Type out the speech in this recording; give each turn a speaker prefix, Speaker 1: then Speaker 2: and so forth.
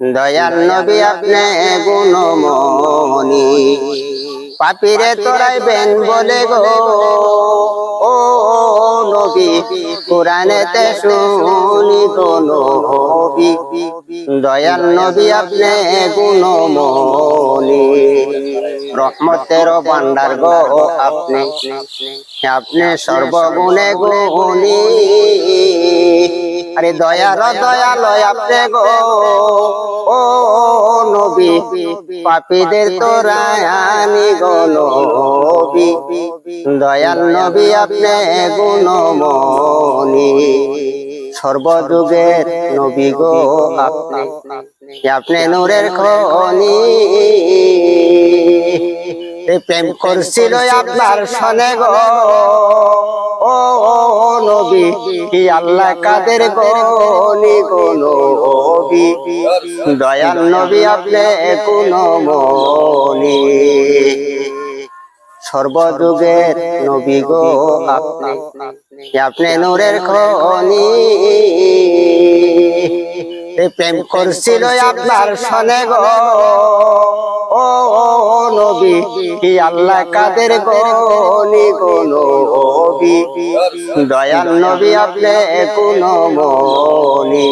Speaker 1: দয়াল নবী আপনি গুণমণি। পাপিরে তোরাইবেন বলে গো। ও নবী কোরআনেতে শুনি গো নবী। দয়াল নবী আপনি গুণমণি। রহমতের ভান্ডার গো আপনি। আপনি সর্বগুণে গুণী। আরে দয়ার দয়ালয় আপনি গো। ও নবী, পাপীদের তোরায়ানি গো নবী। দয়াল নবী আপনি গুণমণি। সর্বযুগের নবী গো আপনি। আপনি নূরের খনি। প্রেম করছিল আপনার সনে গো। কি আল্লাহ, কাদের গনি নবী? দয়াল নবী আপনি কোন মনি? সর্বযুগের নবী গো আপনি। আপনি নূরের খনি। প্রেম করছিল আপনার সনে গো। ও নবী কি আল্লাহ কাদের গনি গো নবী? দয়াল নবী আপনি কোন মনি?